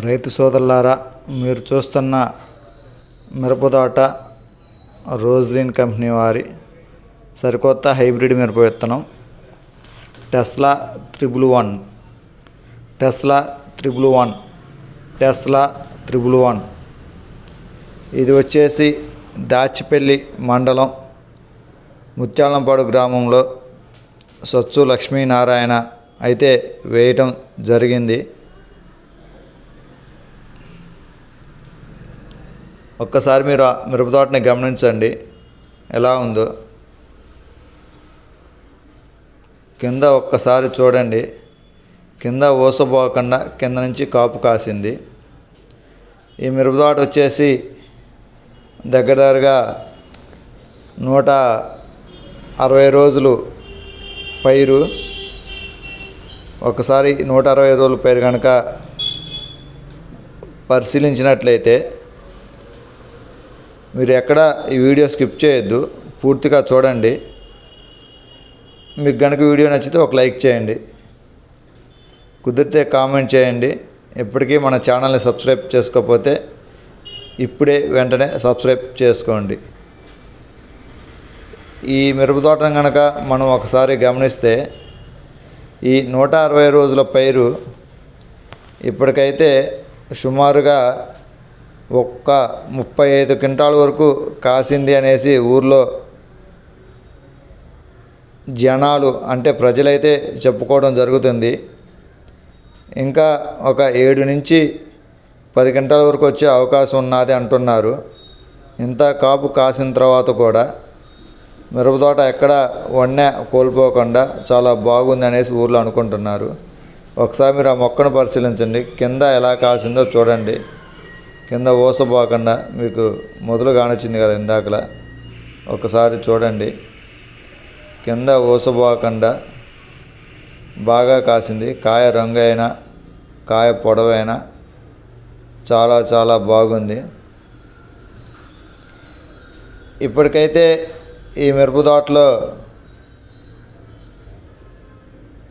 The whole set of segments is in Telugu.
రైతు సోదరులారా మీరు చూస్తున్న మిరపతోట రోజ్లిన్ కంపెనీ వారి సరికొత్త హైబ్రిడ్ మిరప విత్తనం Tesla triple one. Tesla triple one. Tesla triple one. ఇది వచ్చేసి దాచిపల్లి మండలం ముత్యాలంపాడు గ్రామంలో సచ్చు లక్ష్మీనారాయణ అయితే వేయటం జరిగింది. ఒక్కసారి మీరు ఆ మిరప తోటని గమనించండి. ఎలా ఉందో. కింద ఒక్కసారి చూడండి. కింద ఊసపోకుండా కింద నుంచి కాపు కాసింది. ఈ మిరప తోట వచ్చేసి దగ్గర దగ్గరగా నూట అరవై రోజులు పైరు. ఒకసారి నూట అరవై రోజుల పైరు కనుక పరిశీలించినట్లయితే మీరు ఎక్కడ ఈ వీడియో స్కిప్ చేయొద్దు పూర్తిగా చూడండి. మీకు కనుక వీడియో నచ్చితే ఒక లైక్ చేయండి. కుదిరితే కామెంట్ చేయండి. ఇప్పటికీ మన ఛానల్ని సబ్స్క్రైబ్ చేసుకోకపోతే ఇప్పుడే వెంటనే సబ్స్క్రైబ్ చేసుకోండి. ఈ మిరప తోటను కనుక మనం ఒకసారి గమనిస్తే ఈ నూట అరవై రోజుల పైరు ఇప్పటికైతే సుమారుగా ఒక్క ముప్పై ఐదు క్వింటాల వరకు కాసింది అనేసి ఊర్లో జనాలు అంటే ప్రజలైతే చెప్పుకోవడం జరుగుతుంది. ఇంకా ఒక ఏడు నుంచి పది గంటల వరకు వచ్చే అవకాశం ఉన్నది అంటున్నారు. ఇంత కాపు కాసిన తర్వాత కూడా మిరపతోట ఎక్కడ వన్నె కోల్పోకుండా చాలా బాగుంది అనేసి ఊర్లో అనుకుంటున్నారు. ఒకసారి మీరు ఆ మొక్కను పరిశీలించండి. కింద ఎలా కాసిందో చూడండి. కింద ఊసపోకుండా మీకు మొదలు కానొచ్చింది కదా ఇందాకలా. ఒకసారి చూడండి. కింద ఊసపోకుండా బాగా కాసింది. కాయ రంగు అయినా కాయ పొడవైనా చాలా చాలా బాగుంది. ఇప్పటికైతే ఈ మిరప తోటలో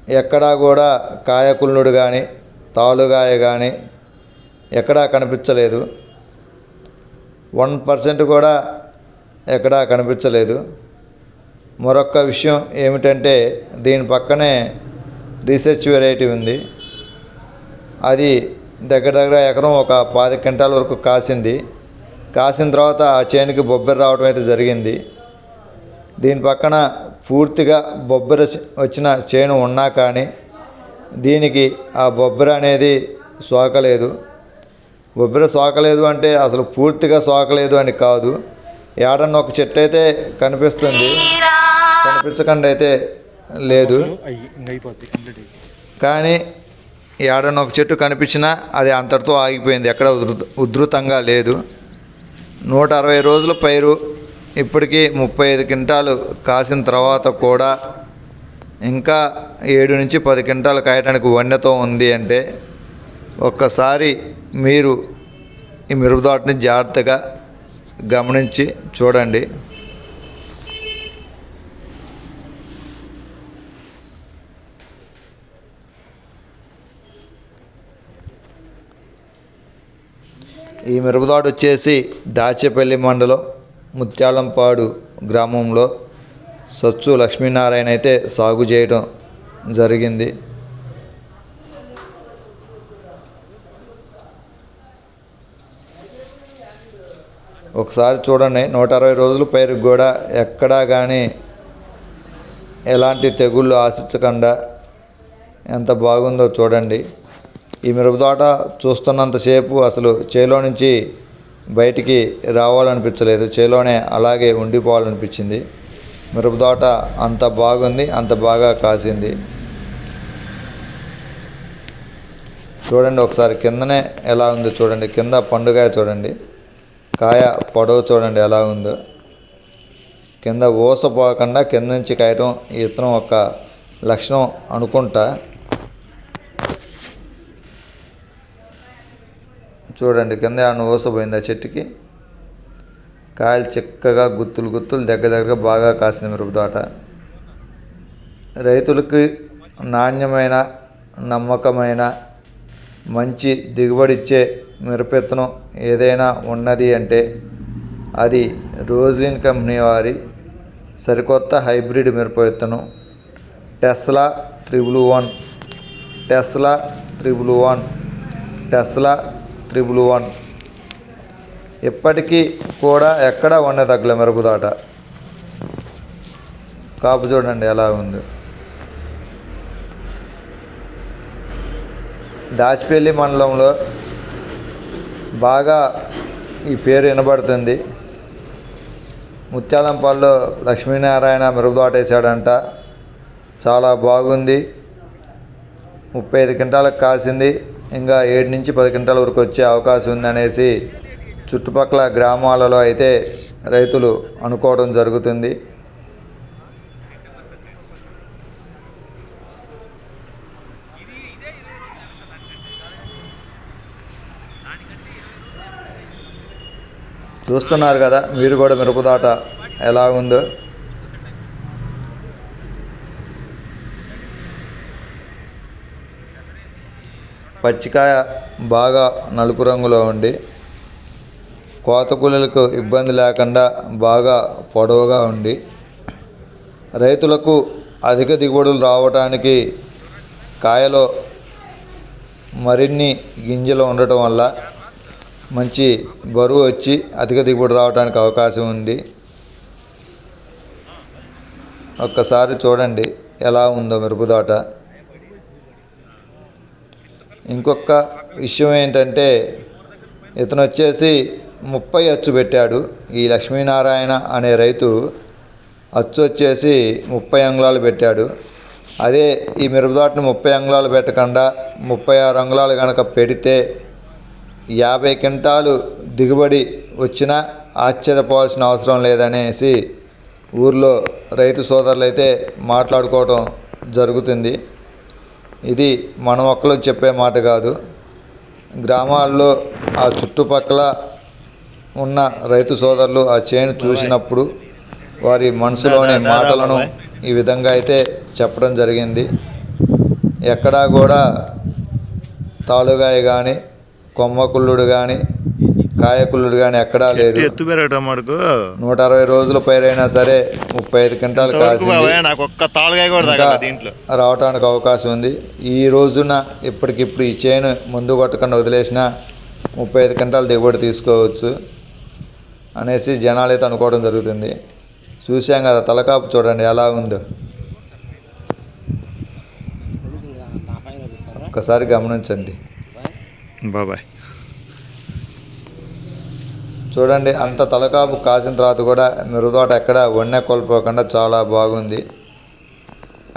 ఎక్కడా కూడా కాయకుళ్ళుడు కానీ తాలుగాయ కానీ ఎక్కడా కనిపించలేదు. వన్ పర్సెంట్ కూడా ఎక్కడా కనిపించలేదు. మరొక విషయం ఏమిటంటే దీని పక్కనే రీసెర్చ్ వెరైటీ ఉంది. అది దగ్గర దగ్గర ఎకరం ఒక పాతి క్వింటాల వరకు కాసింది. కాసిన తర్వాత ఆ చేనుకి బొబ్బెర రావడం అయితే జరిగింది. దీని పక్కన పూర్తిగా బొబ్బెర వచ్చిన చేను ఉన్నా కానీ దీనికి ఆ బొబ్బెర అనేది సోకలేదు. బొబ్బెర సోకలేదు అంటే అసలు పూర్తిగా సోకలేదు అని కాదు. ఏడన్న ఒక చెట్టు అయితే కనిపిస్తుంది. కనిపించకుండా అయితే లేదు. కానీ ఏడన్న ఒక చెట్టు కనిపించినా అది అంతటితో ఆగిపోయింది. ఎక్కడ ఉధృత ఉధృతంగా లేదు. నూట అరవై రోజుల పైరు ఇప్పటికీ ముప్పై ఐదు క్వింటాలు కాసిన తర్వాత కూడా ఇంకా ఏడు నుంచి పది క్వింటాలు కాయడానికి వన్యతో ఉంది అంటే ఒక్కసారి మీరు ఈ మిరప జాగ్రత్తగా గమనించి చూడండి. ఈ మిరపతోట వచ్చేసి దాచేపల్లి మండలం ముత్యాలంపాడు గ్రామంలో సచ్చు లక్ష్మీనారాయణ అయితే సాగు చేయడం జరిగింది. ఒకసారి చూడండి నూట అరవై రోజుల పేరు కూడా ఎక్కడా కానీ ఎలాంటి తెగుళ్ళు ఆశించకుండా ఎంత బాగుందో చూడండి. ఈ మిరపతోట చూస్తున్నంతసేపు అసలు చేలో నుంచి బయటికి రావాలనిపించలేదు. చేలోనే అలాగే ఉండిపోవాలనిపించింది. మిరపతోట అంత బాగుంది అంత బాగా కాసింది. చూడండి ఒకసారి కిందనే ఎలా ఉందో చూడండి కింద పండుగ చూడండి. కాయ పొడవు చూడండి ఎలా ఉందో. కింద ఊసపోకుండా కింద నుంచి కాయటం ఈ విత్తనం ఒక లక్షణం అనుకుంటా. చూడండి కింద ఏమన్నా ఊసపోయింది ఆ చెట్టుకి. కాయలు చిక్కగా గుత్తులు గుత్తులు దగ్గర దగ్గర బాగా కాసింది మిరప తోట రైతులకి నాణ్యమైన నమ్మకమైన మంచి దిగుబడి ఇచ్చే మిరపెత్తనం ఏదైనా ఉన్నది అంటే అది రోజ్లిన్ కంపెనీ వారి సరికొత్త హైబ్రిడ్ మిరప విత్తనం Tesla triple one. Tesla triple one. Tesla triple one. ఇప్పటికీ కూడా ఎక్కడా వండే మిరపదాట. కాపు చూడండి ఎలా ఉంది. దాచిపల్లి మండలంలో బాగా ఈ పేరు వినబడుతుంది. ముత్యాలంపాల్లో లక్ష్మీనారాయణ మెరుగుదాటేశాడంట చాలా బాగుంది. ముప్పై ఐదు క్వింటాలకు కాసింది. ఇంకా ఏడు నుంచి పది క్వింటాల వరకు వచ్చే అవకాశం ఉందనేసి చుట్టుపక్కల గ్రామాలలో అయితే రైతులు అనుకోవడం జరుగుతుంది. చూస్తున్నారు కదా మీరు కూడా మిరపదాట ఎలా ఉందో. పచ్చికాయ బాగా నలుపు రంగులో ఉండి కోతకూలలకు ఇబ్బంది లేకుండా బాగా పొడవుగా ఉండి రైతులకు అధిక దిగుబడులు రావడానికి కాయలో మరిన్ని గింజలు ఉండటం వల్ల మంచి బరువు వచ్చి అధిక దిగుబడి రావడానికి అవకాశం ఉంది. ఒక్కసారి చూడండి ఎలా ఉందో మిరపదాట ఇంకొక విషయం ఏంటంటే ఇతను వచ్చేసి ముప్పై అచ్చు పెట్టాడు ఈ లక్ష్మీనారాయణ అనే రైతు. అచ్చు వచ్చేసి ముప్పై అంగుళాలు పెట్టాడు. అదే ఈ మిరపదాటను ముప్పై అంగుళాలు పెట్టకుండా ముప్పై ఆరు అంగుళాలు కనుక పెడితే యాభై క్వింటాలు దిగుబడి వచ్చినా ఆశ్చర్యపోవాల్సిన అవసరం లేదనేసి ఊర్లో రైతు సోదరులు అయితే మాట్లాడుకోవడం జరుగుతుంది. ఇది మన ఒక్కరు చెప్పే మాట కాదు. గ్రామాల్లో ఆ చుట్టుపక్కల ఉన్న రైతు సోదరులు ఆ చేను చూసినప్పుడు వారి మనసులోని మాటలను ఈ విధంగా అయితే చెప్పడం జరిగింది. ఎక్కడా కూడా తాలుగాయ కానీ కొమ్మకుళ్ళుడు కానీ కాయకుళ్ళుడు కానీ ఎక్కడా లేదు. ఎత్తు పెరగటం మటుకు నూట అరవై రోజుల పైరైనా సరే ముప్పై ఐదు క్వింటాలు ఇంతవరకు కాసింది. బాబాయ్ నాకు ఒక్క తాళగాయ కూడా ఇంకా తగల దీంట్లో. రావడానికి అవకాశం ఉంది. ఈ రోజున ఇప్పటికిప్పుడు ఈ చేను ముందు కొట్టకుండా వదిలేసిన ముప్పై ఐదు క్వింటాలు దిగుబడి తీసుకోవచ్చు అనేసి జనాలు అయితే అనుకోవడం జరుగుతుంది. చూసాం కదా తలకాపు చూడండి ఎలా ఉందో. ఒక్కసారి గమనించండి. బాబాయ్ చూడండి అంత తలకాపు కాసిన తర్వాత కూడా మిరుదోట ఎక్కడ వన్నె కోల్పోకుండా చాలా బాగుంది.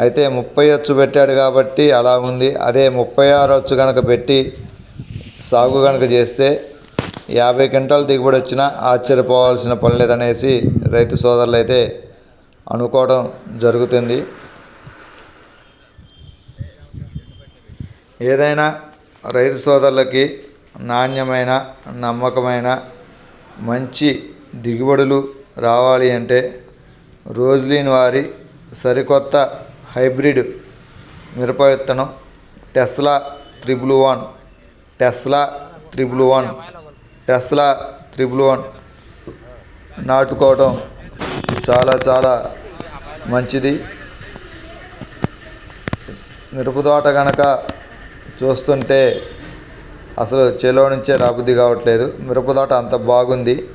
అయితే ముప్పై అచ్చు పెట్టాడు కాబట్టి అలా ఉంది. అదే ముప్పై ఆరు అచ్చు కనుక పెట్టి సాగు కనుక చేస్తే యాభై క్వింటాలు దిగుబడి వచ్చినా ఆశ్చర్యపోవాల్సిన పని లేదనేసి రైతు సోదరులు అయితే అనుకోవడం జరుగుతుంది. ఏదైనా రైతు సోదరులకి నాణ్యమైన నమ్మకమైన మంచి దిగుబడులు రావాలి అంటే రోజ్లీన్ వారి సరికొత్త హైబ్రిడ్ మిరప విత్తనం Tesla triple one Tesla triple one Tesla triple one నాటుకోవడం చాలా చాలా మంచిది. మిరపతోట కనుక చూస్తుంటే అసలు చేలో నుంచే రాబుద్ది కావట్లేదు. మిరపతోట అంత బాగుంది.